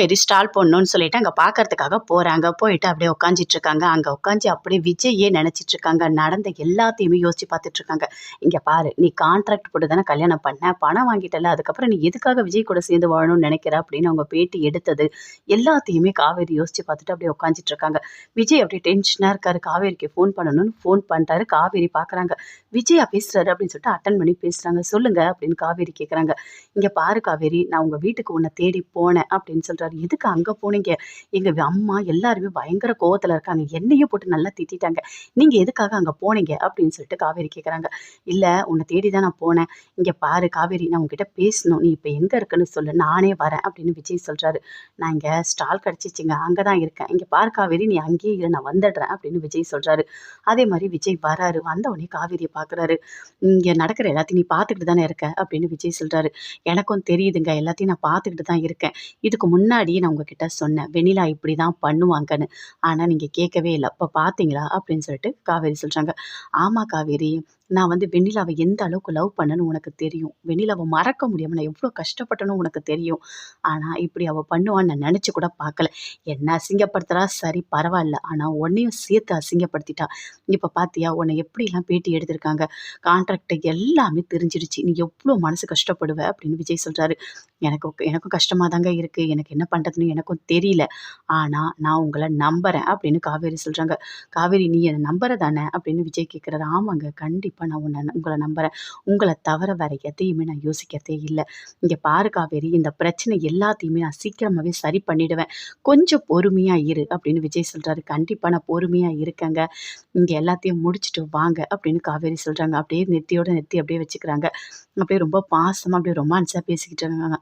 Very stall பண்ணணும்னு சொல்லிட்டு அங்கே பார்க்கறதுக்காக போகிறாங்க போயிட்டு அப்படியே உட்காந்துட்டு இருக்காங்க. அங்கே உட்காந்து அப்படியே விஜயே நினச்சிட்டு இருக்காங்க. நடந்த எல்லாத்தையுமே யோசிச்சு பார்த்துட்டு இருக்காங்க. இங்கே பாரு நீ கான்ட்ராக்ட் போட்டு தானே கல்யாணம் பண்ண? பணம் வாங்கிட்டல அதுக்கப்புறம் நீ எதுக்காக விஜய் கூட சேர்ந்து வாழணும்னு நினைக்கிற? அப்படின்னு அவங்க பேட்டி எடுத்தது. எல்லாத்தையுமே காவேரி யோசிச்சு பார்த்துட்டு அப்படியே உட்காந்துட்டு இருக்காங்க. விஜய் அப்படியே டென்ஷனாக இருக்காரு. காவேரிக்கு ஃபோன் பண்ணணும்னு ஃபோன் பண்ணுறாரு காவேரி பார்க்குறாங்க விஜயா பேசுறாரு அப்படின்னு சொல்லிட்டு அட்டன் பண்ணி பேசுகிறாங்க சொல்லுங்க அப்படின்னு காவேரி கேட்குறாங்க இங்கே பாரு காவேரி நான் உங்கள் வீட்டுக்கு உன்னை தேடி போனேன் அப்படின்னு சொல்கிறாரு எதுக்கு அங்கே போனீங்க? எங்கள் அம்மா எல்லாருமே பயங்கர கோவத்தில் இருக்காங்க. என்னையும் போட்டு நல்லா திட்டாங்க நீங்கள் எதுக்காக அங்கே போனீங்க? அப்படின்னு சொல்லிட்டு காவேரி கேட்குறாங்க இல்லை உன்னை தேடி தான் நான் போனேன். இங்கே பாரு காவேரி நான் உங்ககிட்ட பேசணும். நீ இப்போ எங்கே இருக்குன்னு சொல்லு. நானே வரேன் அப்படின்னு விஜய் சொல்கிறாரு நான் இங்கே ஸ்டால் கிடச்சிச்சிங்க. அங்கே தான் இருக்கேன். இங்கே பாரு காவேரி நீ அங்கேயே இரு. நான் வந்துடுறேன் அப்படின்னு விஜய் சொல்கிறாரு அதே மாதிரி விஜய் வராரு. வந்த உடனே காவேரியை பார்க்குறாரு இங்கே நடக்கிற எல்லாத்தையும் நீ பார்த்துக்கிட்டு தானே இருக்க? அப்படின்னு விஜய் சொல்கிறாரு எனக்கும் தெரியுதுங்க. எல்லாத்தையும் நான் பார்த்துக்கிட்டு தான் இருக்கேன். இதுக்கு முன்னாடியே நான் உங்ககிட்ட சொன்னேன் வெண்ணிலா இப்படி தான் பண்ணுவாங்கன்னு. ஆனால் நீங்கள் கேட்கவே இல்லை. இப்போ பார்த்தீங்களா அப்படின்னு சொல்லிட்டு காவேரி சொல்கிறாங்க ஆமாம் காவேரி. நான் வந்து வெண்ணிலாவை எந்த அளவுக்கு லவ் பண்ணேன்னு உனக்கு தெரியும். வெண்ணிலாவை மறக்க முடியாமல் நான் எவ்வளோ கஷ்டப்பட்டேன்னு உனக்கு தெரியும். ஆனால் இப்படி அவள் பண்ணுவான்னு நான் நினச்சி கூட பார்க்கல. என்ன அசிங்கப்படுத்துறா? சரி பரவாயில்ல. ஆனால் உன்னையும் சேர்த்து அசிங்கப்படுத்திட்டா. இப்போ பார்த்தியா உன்னை எப்படிலாம் பேட்டி எடுத்திருக்காங்க? கான்ட்ராக்ட் எல்லாமே தெரிஞ்சிடுச்சு. நீ எவ்வளோ மனசு கஷ்டப்படுவ? அப்படின்னு விஜய் சொல்கிறாரு எனக்கு எனக்கும் கஷ்டமாக தாங்க இருக்குது எனக்கு என்ன பண்ணுறதுன்னு எனக்கும் தெரியல. ஆனால் நான் உங்களை நம்புகிறேன் அப்படின்னு காவேரி சொல்கிறாங்க காவேரி நீ என்னை நம்புற தானே அப்படின்னு விஜய் கேட்குறாரு ஆமாங்க கண்டிப்பாக நான் உன்னை உங்களை நம்புகிறேன் உங்களை தவிர வேறு எதையுமே நான் யோசிக்கிறதே இல்லை. இங்கே பாரு காவேரி இந்த பிரச்சனை எல்லாத்தையுமே நான் சீக்கிரமாகவே சரி பண்ணிடுவேன். கொஞ்சம் பொறுமையாக இரு அப்படின்னு விஜய் சொல்கிறாரு கண்டிப்பாக நான் பொறுமையாக இருக்கேங்க. இங்கே எல்லாத்தையும் முடிச்சுட்டு வாங்க அப்படின்னு காவேரி சொல்கிறாங்க அப்படியே நெத்தியோட நெத்தி அப்படியே வச்சுக்கிறாங்க. அப்படியே ரொம்ப பாசமாக அப்படியே ரொமான்ஸாக பேசிக்கிட்டு இருக்காங்க.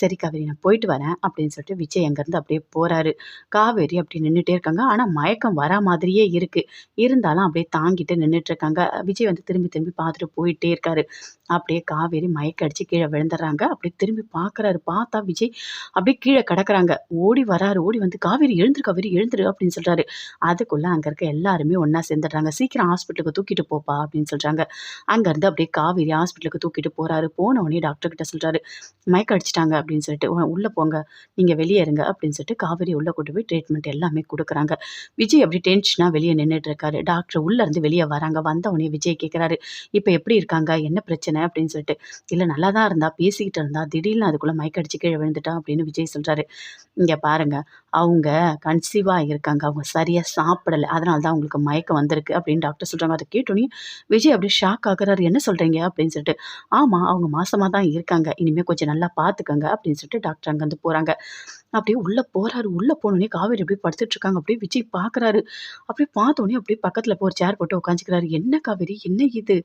சரி காவேரி நான் போயிட்டு வரேன் அப்படின்னு சொல்லிட்டு விஜய் அங்கேருந்து அப்படியே போகிறாரு காவேரி அப்படி நின்றுட்டே இருக்காங்க. ஆனால் மயக்கம் வரா மாதிரியே இருக்குது இருந்தாலும் அப்படியே தாங்கிட்டு நின்றுட்டு இருக்காங்க. விஜய் வந்து திரும்பி திரும்பி திரும்பி பார்த்துட்டு போயிட்டே இருக்காரு. அப்படியே காவேரி மயக்க அடிச்சு கீழே விழுந்துடுறாங்க. அப்படியே திரும்பி பார்க்குறாரு. பார்த்தா விஜய் அப்படியே கீழே கிடக்குறாங்க. ஓடி வராரு. ஓடி வந்து காவேரி எழுந்துரு காவேரி எழுந்துரு அப்படின்னு சொல்கிறாரு அதுக்குள்ளே அங்கே இருக்க எல்லாருமே ஒன்றா சேர்ந்துடுறாங்க. சீக்கிரம் ஹாஸ்பிட்டலுக்கு தூக்கிட்டு போப்பா அப்படின்னு சொல்கிறாங்க அங்கேருந்து அப்படியே காவேரி ஹாஸ்பிட்டலுக்கு தூக்கிட்டு போகிறாரு போன உடனே டாக்டர் கிட்ட சொல்கிறாரு மயக்க அடிச்சிட்டாங்க அப்படின்னு சொல்லிட்டு உள்ளே போங்க. நீங்கள் வெளியே இருங்க அப்படின்னு சொல்லிட்டு காவேரி உள்ளே கூட்டு போய் ட்ரீட்மெண்ட் எல்லாமே கொடுக்குறாங்க. விஜய் அப்படி டென்ஷனாக வெளியே நின்றுட்டு இருக்காரு. டாக்டர் உள்ளேருந்து வெளியே வராங்க. வந்த உடனே விஜய் கேட்குறாரு இப்போ எப்படி இருக்காங்க? என்ன பிரச்சனை? அப்படின்னு சொல்லிட்டு. இல்லை நல்லா தான் இருந்தா பேசிக்கிட்டு இருந்தா திடீர்னு அதுக்குள்ளே மயக்க அடிச்சு கீழே விழுந்துட்டா அப்படின்னு விஜய் சொல்கிறாரு இங்கே பாருங்க அவங்க கன்சீவாக இருக்காங்க. அவங்க சரியாக சாப்பிடலை. அதனால தான் அவங்களுக்கு மயக்கம் வந்திருக்கு அப்படின்னு டாக்டர் சொல்கிறாங்க அதை கேட்டோன்னே விஜய் அப்படியே ஷாக் ஆகுறாரு. என்ன சொல்கிறீங்க அப்படின்னு சொல்லிட்டு. ஆமாம் அவங்க மாசமாக தான் இருக்காங்க. இனிமேல் கொஞ்சம் நல்லா பார்த்துக்கங்க அப்படின்னு சொல்லிட்டு டாக்டர் அங்கேருந்து போகிறாங்க அப்படியே உள்ளே போகிறாரு உள்ளே போனோடனே காவேரி அப்படியே படுத்துட்டு இருக்காங்க. அப்படியே விஜய் பார்க்குறாரு அப்படியே பார்த்தோன்னே அப்படியே பக்கத்தில் போய் ஒரு சேர் போட்டு உட்காந்துக்கிறாரு என்ன காவேரி? என்ன இது?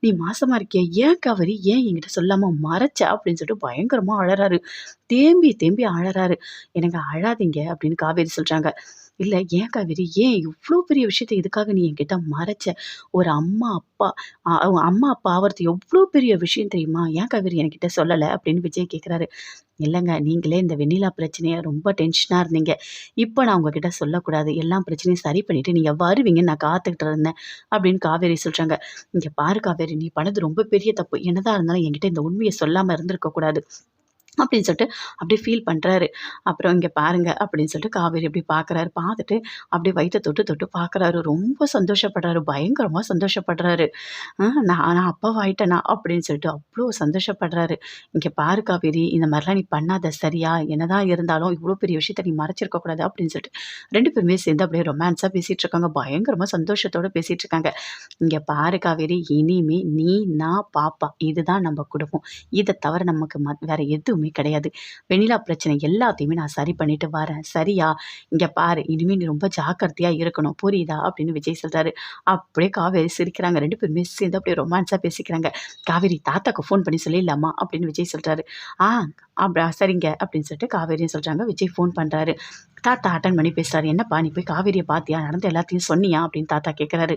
நீ மாசமா இருக்கிய? ஏன் காவேரி? ஏன் என்கிட்ட சொல்லாம மறைச்ச? அப்படின்னு சொல்லிட்டு பயங்கரமா அழறாரு. தேம்பி தேம்பி அழறாரு. எனக்கு அழாதீங்க அப்படின்னு காவேரி சொல்றாங்க. இல்லை ஏன் காவேரி? ஏன் இவ்வளோ பெரிய விஷயத்த இதுக்காக நீ என்கிட்ட மறைச்ச? ஒரு அம்மா அப்பா அம்மா அப்பா ஆகிறது எவ்வளோ பெரிய விஷயம் தெரியுமா? ஏன் காவேரி என்கிட்ட சொல்லலை? அப்படின்னு விஜய் கேட்குறாரு இல்லைங்க நீங்களே இந்த வெண்ணிலா பிரச்சனையை ரொம்ப டென்ஷனாக இருந்தீங்க. இப்போ நான் உங்ககிட்ட சொல்லக்கூடாது. எல்லா பிரச்சனையும் சரி பண்ணிட்டு நீங்கள் வருவீங்கன்னு நான் காத்துக்கிட்டு இருந்தேன். அப்படின்னு காவேரி சொல்கிறாங்க இங்கே பாரு காவேரி நீ பண்ணது ரொம்ப பெரிய தப்பு. என்னதான் இருந்தாலும் என்கிட்ட இந்த உண்மையை சொல்லாமல் இருந்திருக்க கூடாது. அப்படின்னு சொல்லிட்டு அப்படியே ஃபீல் பண்ணுறாரு அப்புறம் இங்கே பாருங்க அப்படின்னு சொல்லிட்டு காவேரி அப்படி பார்க்குறாரு பார்த்துட்டு அப்படியே வயிற்ற தொட்டு தொட்டு பார்க்குறாரு ரொம்ப சந்தோஷப்படுறாரு. பயங்கரமாக சந்தோஷப்படுறாரு. நான் நான் அப்பாவாயிட்டேனா அப்படின்னு சொல்லிட்டு அவ்வளோ சந்தோஷப்படுறாரு. இங்கே பாரு காவேரி இந்த மாதிரிலாம் நீ பண்ணாத. சரியா? என்னதான் இருந்தாலும் இவ்வளோ பெரிய விஷயத்த நீ மறைச்சிருக்கக்கூடாது அப்படின்னு சொல்லிட்டு ரெண்டு பேருமே சேர்ந்து அப்படியே ரொமான்ஸாக பேசிகிட்டு இருக்காங்க. பயங்கரமாக சந்தோஷத்தோடு பேசிகிட்டு இருக்காங்க. இங்கே பாரு காவேரி இனிமே நீ நான் பாப்பா இதுதான் நம்ம குடும்பம். இதை தவிர நமக்கு ம வேற எதுவுமே கிடையாது. வெண்ணிலா பிரச்சனை எல்லாத்தையுமே நான் சரி பண்ணிட்டு வரேன். சரியா? இங்கே பாரு இனிமேல் நீ ரொம்ப ஜாக்கிரதையாக இருக்கணும். புரியுதா? அப்படின்னு விஜய் சொல்கிறாரு அப்படியே காவேரி சிரிக்கிறாங்க. ரெண்டு பேருமே சேர்ந்து அப்படியே ரொமான்ஸாக பேசிக்கிறாங்க. காவேரி தாத்தாக்கு ஃபோன் பண்ணி சொல்லிடலாமா அப்படின்னு விஜய் சொல்கிறாரு ஆ அப்படி சரிங்க அப்படின்னு சொல்லிட்டு காவேரியும் சொல்கிறாங்க விஜய் ஃபோன் பண்ணுறாரு தாத்தா அட்டன் பண்ணி பேசுகிறாரு என்னப்பா நீ போய் காவேரியை பார்த்தியா நடந்த எல்லாத்தையும் சொன்னியா? அப்படின்னு தாத்தா கேட்குறாரு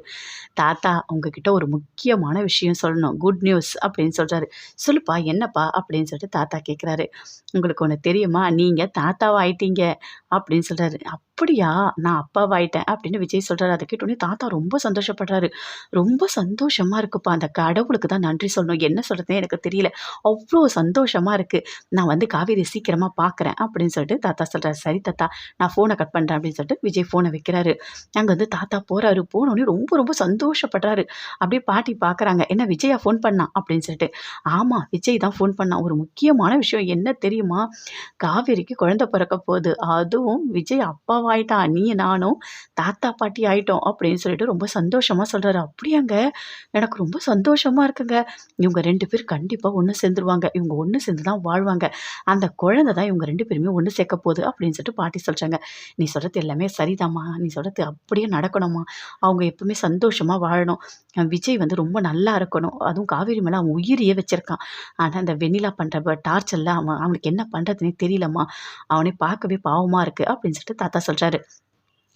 தாத்தா உங்ககிட்ட ஒரு முக்கியமான விஷயம் சொல்லணும். குட் நியூஸ் அப்படின்னு சொல்கிறாரு சொல்லுப்பா என்னப்பா? அப்படின்னு சொல்லிட்டு தாத்தா கேட்குறாரு உங்களுக்கு ஒன்று தெரியுமா? நீங்கள் தாத்தாவாக ஆயிட்டீங்க. அப்படின்னு சொல்கிறாரு அப்படியா? நான் அப்பாவாயிட்டேன் அப்படின்னு விஜய் சொல்கிறாரு அதை கேட்டோன்னே தாத்தா ரொம்ப சந்தோஷப்படுறாரு. ரொம்ப சந்தோஷமாக இருக்குப்பா. அந்த கடவுளுக்கு தான் நன்றி சொல்லணும். என்ன சொல்கிறதுனே எனக்கு தெரியல. அவ்வளோ சந்தோஷமாக இருக்குது நான் வந்து காவேரி சீக்கிரமாக பார்க்குறேன் அப்படின்னு சொல்லிட்டு தாத்தா சொல்கிறாரு சரி தாத்தா நான் ஃபோனை கட் பண்ணுறேன் அப்படின்னு சொல்லிட்டு விஜய் ஃபோனை வைக்கிறாரு. அங்கே வந்து தாத்தா போகிறாரு போனோடனே ரொம்ப ரொம்ப சந்தோஷப்படுறாரு. அப்படியே பாட்டி பார்க்குறாங்க என்ன விஜயா ஃபோன் பண்ணான் அப்படின்னு சொல்லிட்டு. ஆமாம் விஜய் தான் ஃபோன் பண்ணான் ஒரு முக்கியமான விஷயம் என்ன தெரியுமா? காவேரிக்கு குழந்தை பிறக்க போகுது. அதுவும் விஜய் ஆயிட்டா நீ நானும் தாத்தா பாட்டி ஆயிட்டோம் அப்படின்னு சொல்லிட்டு ரொம்ப சந்தோஷமாக சொல்கிறாரு அப்படியாங்க? எனக்கு ரொம்ப சந்தோஷமாக இருக்குங்க. இவங்க ரெண்டு பேர் கண்டிப்பாக ஒன்று சேர்ந்துருவாங்க. இவங்க ஒன்று சேர்ந்து தான் வாழ்வாங்க. அந்த குழந்தை தான் இவங்க ரெண்டு பேருமே ஒன்று சேர்க்க போகுது அப்படின்னு சொல்லிட்டு பாட்டி சொல்கிறாங்க நீ சொல்கிறது எல்லாமே சரிதாம்மா. நீ சொல்கிறது அப்படியே நடக்கணுமா அவங்க எப்பவுமே சந்தோஷமாக வாழணும். விஜய் வந்து ரொம்ப நல்லா இருக்கணும். அதுவும் காவேரி மேலே அவன் உயிரியே வச்சுருக்கான். ஆனால் அந்த வெண்ணிலா பண்ணுற டார்ச்சரில் அவன் அவனுக்கு என்ன பண்ணுறதுனே தெரியலம்மா. அவனை பார்க்கவே பாவமாக இருக்குது அப்படின்னு சொல்லிட்டு தாத்தா சொல்கிறாரு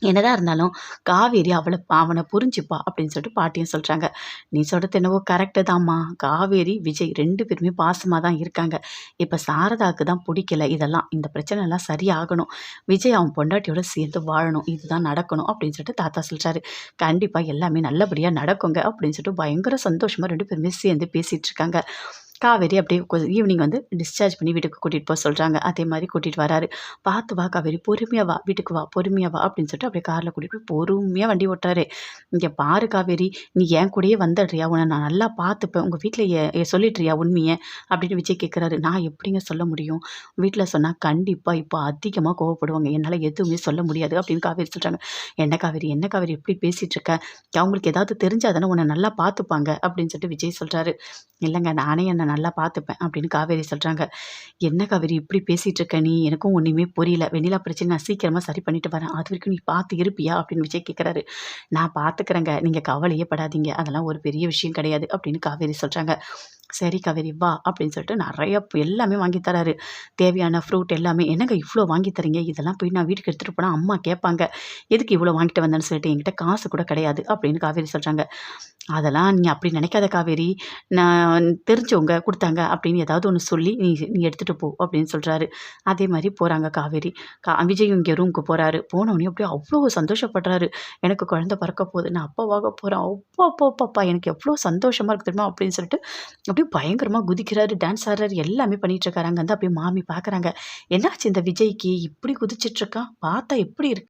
என்னதான் இருந்தாலும் காவேரி அவளை அவனை புரிஞ்சுப்பா அப்படின்னு சொல்லிட்டு பாட்டியும் சொல்கிறாங்க நீ சொல்கிறது என்னவோ கரெக்டு தான்மா காவேரி விஜய் ரெண்டு பேருமே பாசமாக தான் இருக்காங்க. இப்போ சாரதாவுக்கு தான் பிடிக்கல. இதெல்லாம் இந்த பிரச்சனைலாம் சரியாகணும். விஜய் அவன் பொண்டாட்டியோட சேர்ந்து வாழணும். இதுதான் நடக்கணும் அப்படின்னு சொல்லிட்டு தாத்தா சொல்கிறாரு கண்டிப்பாக எல்லாமே நல்லபடியாக நடக்குங்க அப்படின்னு சொல்லிட்டு பயங்கர சந்தோஷமாக ரெண்டு பேருமே சேர்ந்து பேசிகிட்டு இருக்காங்க. காவேரி அப்படியே ஈவினிங் வந்து டிஸ்சார்ஜ் பண்ணி வீட்டுக்கு கூட்டிகிட்டு போக சொல்கிறாங்க அதே மாதிரி கூட்டிகிட்டு வராரு. பார்த்து வா காவேரி பொறுமையாக வா வீட்டுக்கு வா பொறுமையாக வா அப்படின்னு சொல்லிட்டு அப்படியே காரில் கூட்டிகிட்டு போய் பொறுமையாக வண்டி ஓட்டுறாரு. இங்கே பாரு காவேரி நீ என் கூடயே வந்துடுறியா? உன்னை நான் நல்லா பார்த்துப்பேன் உங்கள் வீட்டில் சொல்லிட்டுறியா உண்மையை? அப்படின்னு விஜய் கேட்குறாரு நான் எப்படிங்க சொல்ல முடியும்? வீட்டில் சொன்னால் கண்டிப்பாக இப்போ அதிகமாக கோவப்படுவாங்க. என்னால் எதுவுமே சொல்ல முடியாது அப்படின்னு காவேரி சொல்கிறாங்க என்ன காவேரி என்ன காவேரி எப்படி பேசிகிட்டு இருக்க? அவங்களுக்கு ஏதாவது தெரிஞ்சால் தானே உன்னை நல்லா பார்த்துப்பாங்க அப்படின்னு சொல்லிட்டு விஜய் சொல்கிறாரு இல்லைங்க நானே என்னை நல்லா பார்த்துப்பேன் அப்படின்னு காவேரி சொல்கிறாங்க என்ன காவேரி இப்படி பேசிகிட்டு இருக்க நீ? எனக்கும் ஒன்றுமே புரியல. வெண்ணிலா பிரச்சனை நான் சீக்கிரமாக சரி பண்ணிட்டு வரேன். அது வரைக்கும் நீ பார்த்து இருப்பியா? அப்படின்னு விஜய் கேட்குறாரு நான் பார்த்துக்கிறேங்க. நீங்கள் கவலையே படாதீங்க. அதெல்லாம் ஒரு பெரிய விஷயம் கிடையாது அப்படின்னு காவேரி சொல்கிறாங்க சரி காவேரி வா அப்படின்னு சொல்லிட்டு நிறைய எல்லாமே வாங்கி தராரு. தேவையான ஃப்ரூட் எல்லாமே என்னங்க இவ்வளோ வாங்கி தரீங்க? இதெல்லாம் போய் நான் வீட்டுக்கு எடுத்துகிட்டு போனால் அம்மா கேட்பாங்க. எதுக்கு இவ்வளோ வாங்கிட்டு வந்தேன்னு சொல்லிட்டு என்கிட்ட காசு கூட கிடையாது அப்படின்னு காவேரி சொல்கிறாங்க அதெல்லாம் நீ அப்படி நினைக்காத காவேரி. நான் தெரிஞ்சவங்க கொடுத்தாங்க அப்படின்னு ஏதாவது ஒன்று சொல்லி நீ நீ எடுத்துகிட்டு போ அப்படின்னு சொல்கிறாரு அதே மாதிரி போகிறாங்க காவேரி. கா விஜயும் இங்கே ரூமுக்கு போகிறாரு போனவொடனே அப்படியே அவ்வளோ சந்தோஷப்படுறாரு. எனக்கு குழந்த பிறக்க போகுது. நான் அப்பாவாக போகிறேன் அப்பா அப்பா அப்பாப்பா எனக்கு எவ்வளோ சந்தோஷமாக இருக்கு தெரியுமா அப்படின்னு சொல்லிட்டு அப்படியே பயங்கரமாக குதிக்கிறாரு. டான்ஸ் ஆடுறாரு. எல்லாமே பண்ணிகிட்டு அங்கே வந்து அப்படியே மாமி பார்க்குறாங்க என்னாச்சு இந்த விஜய்க்கு? இப்படி குதிச்சிட்ருக்கான் பார்த்தா எப்படி இருக்கு?